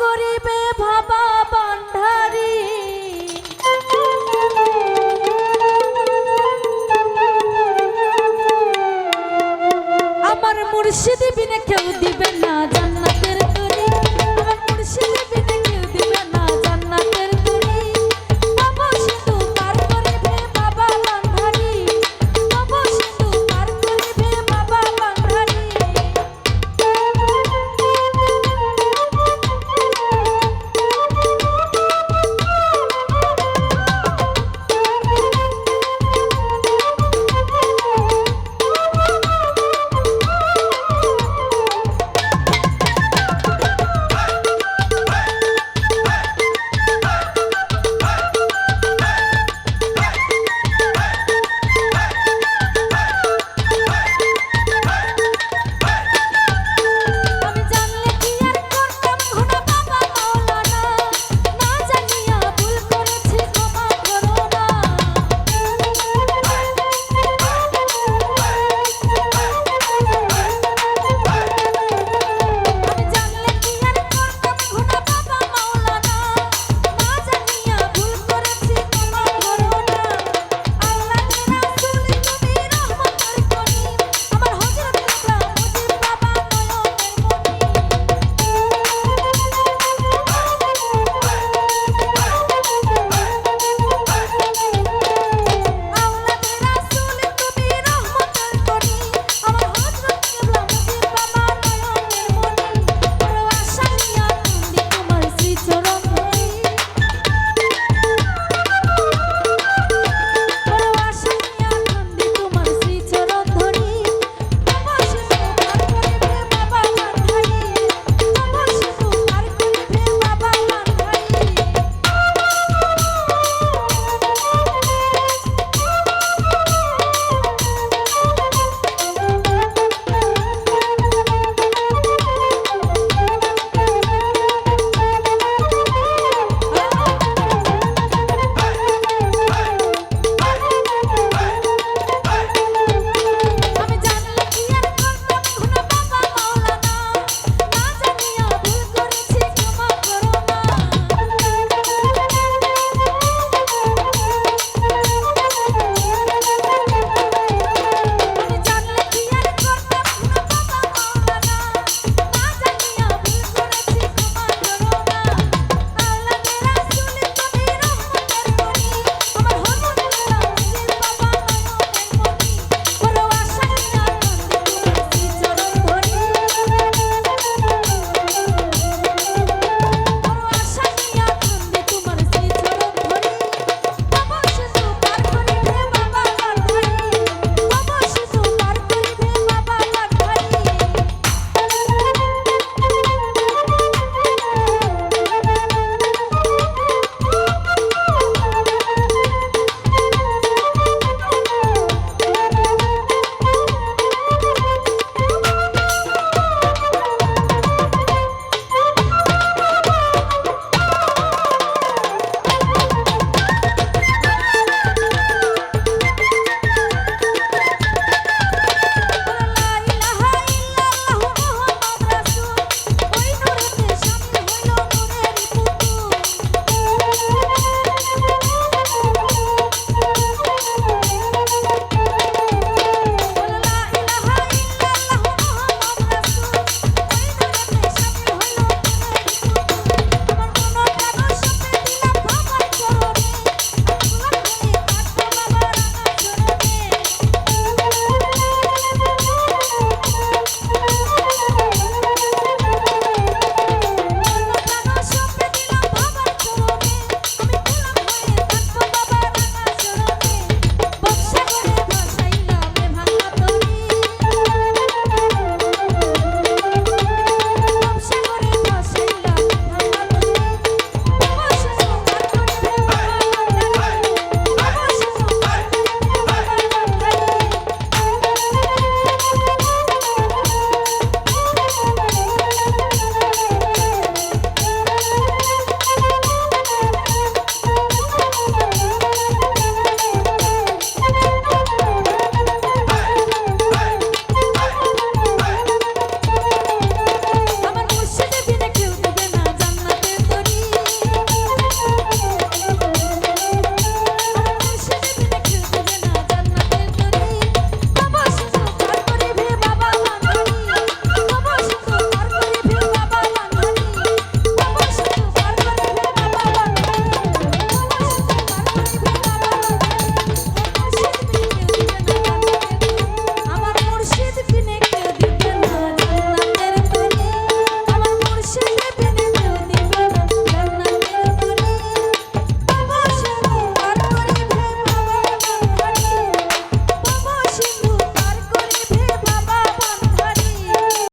গরিবে ভাবা ভান্ডারি। আমার মুর্শিদি বিনে কেউ দিবে না জান্নাতের তরি আমার মুর্শিদি বিনে কেউ দিবে না